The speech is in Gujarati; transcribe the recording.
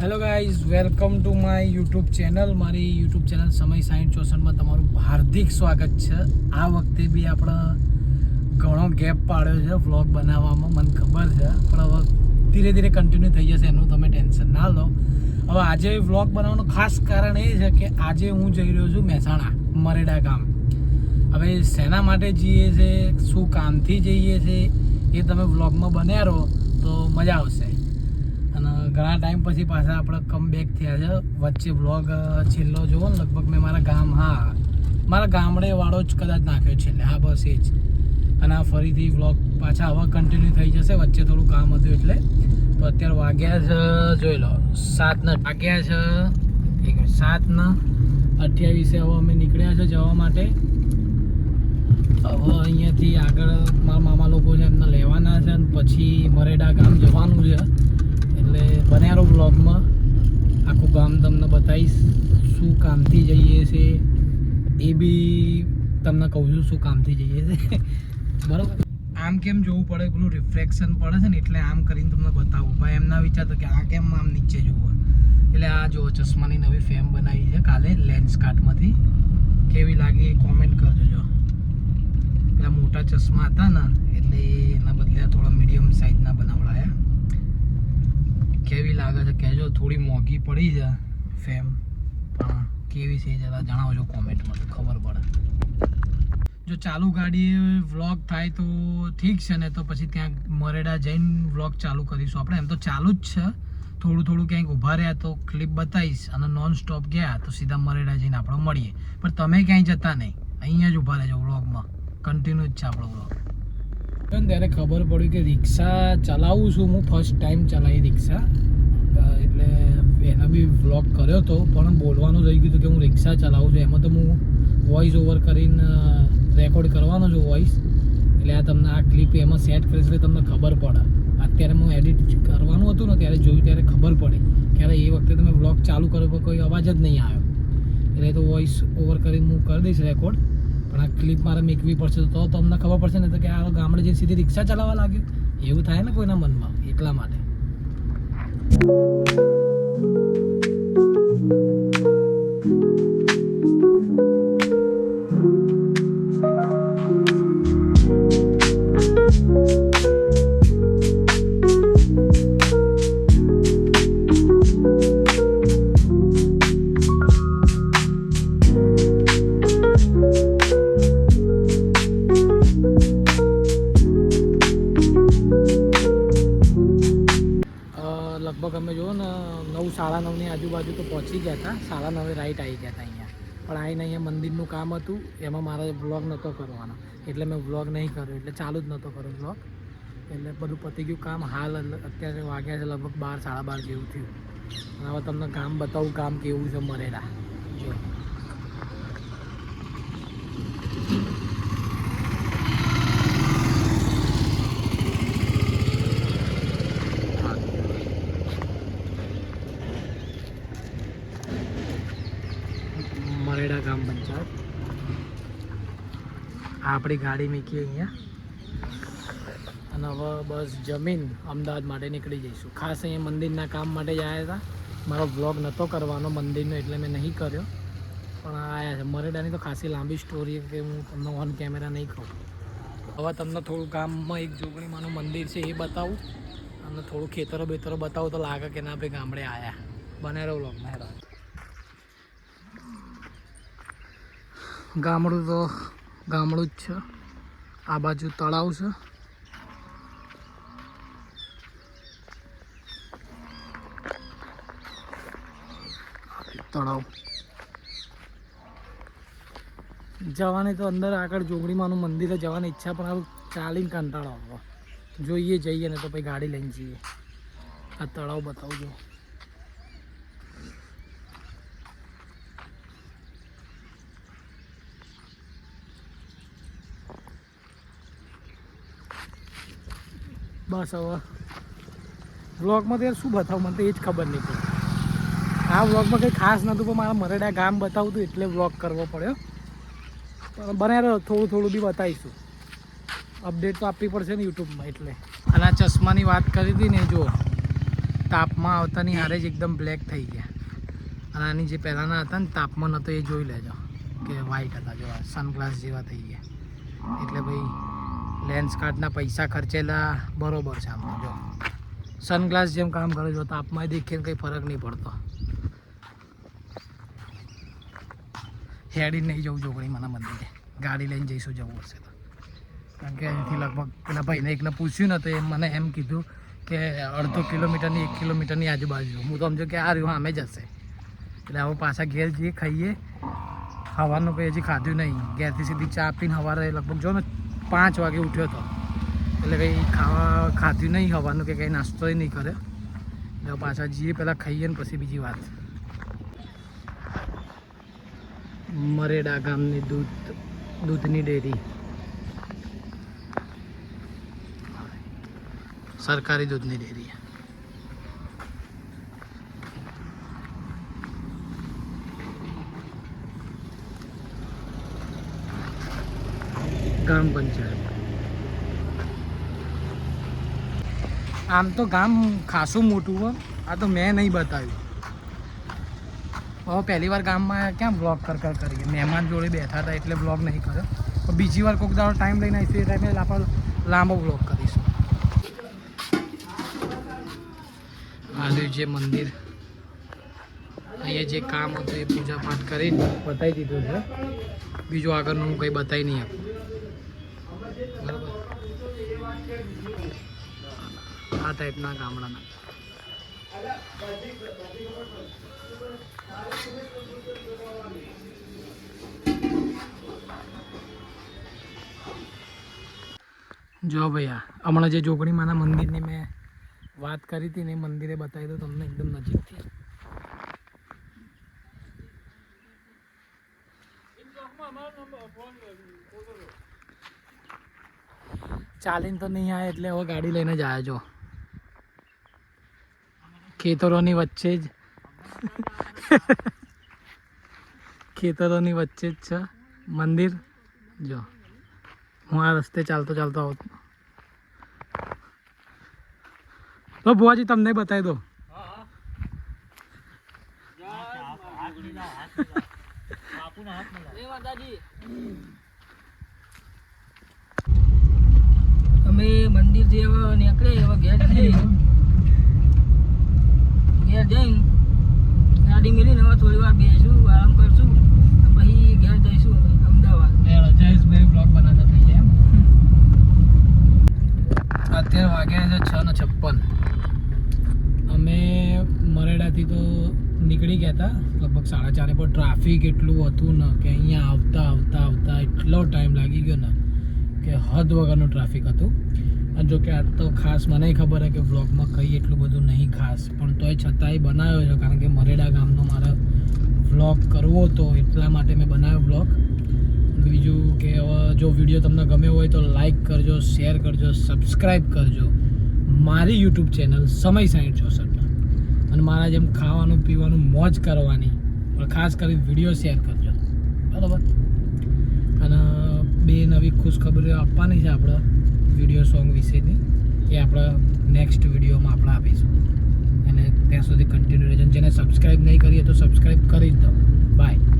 Hello guys welcome to my YouTube channel મારી યુટ્યુબ ચેનલ સમય સાઈઠ ચોસઠમાં તમારું હાર્દિક સ્વાગત છે. આ વખતે બી આપણે ઘણો ગેપ પાડ્યો છે વ્લોગ બનાવવામાં, મને ખબર છે. પણ હવે ધીરે ધીરે કન્ટિન્યુ થઈ જશે, એનું તમે ટેન્શન ના લો. હવે આજે વ્લોગ બનાવવાનું ખાસ કારણ એ છે કે આજે હું જઈ રહ્યો છું મહેસાણા, મરેડા ગામ. હવે શેના માટે જઈએ છે, શું કામથી જઈએ છે, એ તમે વ્લોગમાં બન્યા રહો તો મજા આવશે. ઘણા ટાઈમ પછી પાછા આપણે કમ બેક થયા છે. વચ્ચે બ્લોગ છેલ્લો જોવો ને, લગભગ મેં મારા ગામ, હા, મારા ગામડે વાળો જ કદાચ નાખ્યો છેલ્લે. હા, બસ એ જ. અને આ ફરીથી વ્લોગ પાછા હવે કન્ટિન્યુ થઈ જશે. વચ્ચે થોડું કામ હતું એટલે. તો અત્યારે વાગ્યા છે, જોઈ લો, સાતના, વાગ્યા છે, એક મિનિટ, સાતના અઠ્યાવીસે હવે અમે નીકળ્યા છે જવા માટે. હવે અહીંયાથી આગળ મારા મામા લોકો છે એમને લેવાના છે અને પછી મરેડા ગામ જવાનું છે. એટલે બન્યારો બ્લોગમાં આખું ગામ તમને બતાવીશ શું કામથી જઈએ છે. એ બી તમને કહું છું શું કામથી જઈએ છે. બરાબર? આમ કેમ જોવું પડે? પેલું રિફ્લેક્શન પડે છે ને, એટલે આમ કરીને તમને બતાવું. ભાઈ, એમના વિચારતો કે આ કેમ આમ નીચે જોવું? એટલે આ જો ચશ્માની નવી ફેમ બનાવી છે કાલે લેન્સ કાર્ટમાંથી કેવી લાગી કોમેન્ટ કરજો, જો. પેલા મોટા ચશ્મા હતા ને, એટલે એના બદલે થોડા મીડિયમ સાઇઝના બનાવડાયા. કેવી લાગે છે? કહેજો, થોડી મોંઘી પડી છે ફેમ પણ કેવી છે જરા જણાવજો કોમેન્ટમાં, ખબર પડે. જો ચાલુ ગાડીએ વ્લોગ થાય તો ઠીક છે, ને તો પછી ત્યાં મરેડા જઈને વ્લોગ ચાલુ કરીશું આપણે. એમ તો ચાલુ જ છે. થોડું થોડું ક્યાંક ઊભા રહ્યા તો ક્લિપ બતાવીશ અને નોન સ્ટોપ ગયા તો સીધા મરેડા જઈને આપણે મળીએ. પણ તમે ક્યાંય જતા નહીં. અહીંયા જ ઊભા રહેજો વ્લોગમાં. કન્ટિન્યુ જ છે આપણો વ્લોગ. ત્યારે ખબર પડી કે રિક્ષા ચલાવું છું. હું ફર્સ્ટ ટાઈમ ચલાવી રિક્ષા. એટલે એનો બી વ્લોગ કર્યો હતો પણ બોલવાનું રહી ગયું હતું કે હું રિક્ષા ચલાવું છું. એમાં તો હું વોઇસ ઓવર કરીને રેકોર્ડ કરવાનો છું વોઇસ એટલે આ તમને આ ક્લિપ એમાં સેટ કરીશ એટલે તમને ખબર પડે. અત્યારે હું એડિટ કરવાનું હતું ને, ત્યારે જોયું ત્યારે ખબર પડી ત્યારે એ વખતે તમે વ્લોગ ચાલુ કર્યો કોઈ અવાજ જ નહીં આવ્યો. એટલે તો વોઇસ ઓવર કરીને હું કરી દઈશ રેકોર્ડ પણ આ ક્લિપ મારે મેકવી પડશે તો તમને ખબર પડશે ને તો કે આ ગામડે જઈને સીધી રિક્ષા ચલાવવા લાગ્યો. એવું થાય ને કોઈના મનમાં, એટલા માટે. નવ, સાડા નવની આજુબાજુ તો પહોંચી ગયા હતા. સાડા નવે રાઈટ આવી ગયા હતા અહીંયા. પણ આવીને અહીંયા મંદિરનું કામ હતું. એમાં મારે બ્લોગ નહોતો કરવાનો. એટલે મેં બ્લોગ નહીં કર્યો. એટલે ચાલુ જ નહોતો કર્યો બ્લોગ એટલે બધું પતી ગયું. કામ હાલ અત્યારે વાગ્યા છે લગભગ બાર, સાડા બાર જેવું થયું. હવે તમને કામ બતાવું, કામ કેવું છે મરેડા જો. મરેડા ગામ પંચાયત. આપણી ગાડી મૂકી અહીંયા. અને હવે બસ જમીન અમદાવાદ માટે નીકળી જઈશું. ખાસ અહીંયા મંદિરના કામ માટે જ આવ્યા હતા. મારો બ્લોગ નહોતો કરવાનો, મંદિરનો એટલે મેં નહીં કર્યો. પણ આ આવ્યા છે. મરેડાની તો ખાસી લાંબી સ્ટોરી કે હું તમને ઓન કેમેરા નહીં કહું હવે તમને થોડું ગામમાં એક જોગણીમાનું મંદિર છે એ બતાવું. અને થોડું ખેતરો બેતરો બતાવું તો લાગે કે ના ભાઈ ગામડે આવ્યા બને રહો બ્લોગમાં હેરો ગામડું તો ગામડું જ છે. આ બાજુ તળાવ છે. તળાવ. જવાની તો અંદર આગળ જોગણીમાંનું મંદિરે જવાની ઈચ્છા પણ આવું ચાલીને કંટાળો આવવો જોઈએ જઈએ ને તો પછી ગાડી લઈને જઈએ. આ તળાવ બતાવજો. બસ હવે. વ્લોગમાં ત્યારે શું બતાવું? મને તો એ જ ખબર નહીં પડી. આ વ્લોગમાં કંઈ ખાસ નહોતું, પણ મારા મરેડા ગામ બતાવું હતું એટલે વ્લોગ કરવો પડ્યો. પણ બને થોડું થોડું બી બતાવીશું. અપડેટ તો આપવી પડશે ને યુટ્યુબમાં એટલે. અને આ ચશ્માની વાત કરી હતી ને જો તાપમાં આવતાની હારે જ એકદમ બ્લેક થઈ ગયા. અને આની જે પહેલાંના હતા ને તાપમાન હતો એ જોઈ લેજો. કે વ્હાઈટ હતા, જો સનગ્લાસ જેવા થઈ ગયા. એટલે ભાઈ લેન્સ કાર્ડના પૈસા ખર્ચેલા, બરોબર છે આમાં જો. સનગ્લાસ જેમ કામ કરે જો તાપમાં દેખીને કંઈ ફરક નહીં પડતો. હેડી નહીં જવું જોગણી મને મંદિરે. ગાડી લઈને જઈશું, જવું હશે તો. કારણ કે અહીંથી લગભગ પેલા ભાઈને એકને પૂછ્યું ને, તો એ મને એમ કીધું કે અડધો કિલોમીટરની, એક કિલોમીટરની આજુબાજુ. હું તો સમજો કે આ રહ્યું, આમે જ હશે. એટલે હવે પાછા ઘેર જઈએ, ખાઈએ. સવારનું કંઈ હજી ખાધું નહીં. ઘેરથી સીધી ચા પીને સવારે લગભગ જો ને પાંચ વાગે ઉઠ્યો હતો. એટલે કંઈ ખાવા ખાધું નહીં, હોવાનું કે કંઈ નાસ્તો નહીં કરે એટલે પાછા જઈએ, પહેલાં ખાઈએ ને પછી બીજી વાત. મરેડા ગામની દૂધ, દૂધની ડેરી. સરકારી દૂધની ડેરી. ગ્રામ પંચાયત આમ તો ગામ ખાસું મોટું હો. આ તો મેં નહીં બતાવ્યું. હવે પહેલી વાર ગામમાં ક્યાં બ્લોગ કર કર કરીએ? મહેમાન જોડે બેઠા હતા એટલે બ્લોગ નહીં કર્યો. બીજી વાર કોઈક દાડો ટાઈમ લઈને આવીશું એ ટાઈમે આપણે લાંબો બ્લોગ કરીશું. આજે જે મંદિર, અહીંયા જે કામ હતું એ પૂજા પાઠ કરીને બતાવી દીધું છે. બીજું આગળનું હું કંઈ બતાવી નહીં આપું આ ટાઈપના ગામડાના. જો ભૈયા, હમણાં જે જોગણી માના મંદિરની મેં વાત કરી હતી ને એ મંદિરે બતાવી દઉં તમને એકદમ નજીકથી. ચાલીને તો નહીં આવે એટલે હવે ગાડી લઈને જ આવ્યા જો. ખેતરોની વચ્ચે જ. ખેતરોની વચ્ચે જ છે મંદિર. જો હું આ રસ્તે ચાલતો ચાલતો આવતો તો ભુવાજી તમને બતાવી દો અમે મંદિર જે નીકળે હવે ઘેર જઈ ઘેર જઈને ગાડી મેળીને હવે થોડી વાર બેસું, આરામ કરશું પછી ઘેર જઈશું અમે, અમદાવાદ. જયેશભાઈ બ્લોગ બનાવતા થઈ જાય અત્યારે વાગ્યા છે છ ને છપ્પન. અમે મરેડાથી તો નીકળી ગયા હતા, લગભગ સાડા ચારે પર. ટ્રાફિક એટલું હતું ને, કે અહીંયા આવતા આવતા આવતા એટલો ટાઈમ લાગી ગયો ને. કે હદ વગરનું ટ્રાફિક હતું. અને જો આ તો ખાસ મને ખબર છે કે વ્લોગમાં કંઈ એટલું બધું નહીં ખાસ. પણ તોય છતાંય બનાવ્યો છે. કારણ કે મરેડા ગામનો મારે વ્લોગ કરવો હતો એટલા માટે મેં બનાવ્યો વ્લોગ. બીજું કે જો વીડિયો તમને ગમ્યો હોય તો લાઈક કરજો, શેર કરજો, સબસ્ક્રાઈબ કરજો. મારી યુટ્યુબ ચેનલ સમય સાઠ ચોસઠમાં અને મારા જેમ ખાવાનું પીવાનું મોજ કરવાની. પણ ખાસ કરી વીડિયો શેર કરજો. બરાબર? બે નવી ખુશખબરીઓ આપવાની છે આપણે વીડિયો સોંગ વિશેની. એ આપણે નેક્સ્ટ વિડીયોમાં આપણે આપીશું. અને ત્યાં સુધી કન્ટિન્યુ રહેજો. જેને સબસ્ક્રાઈબ નહીં કરીએ તો સબસ્ક્રાઈબ કરી જ દો. બાય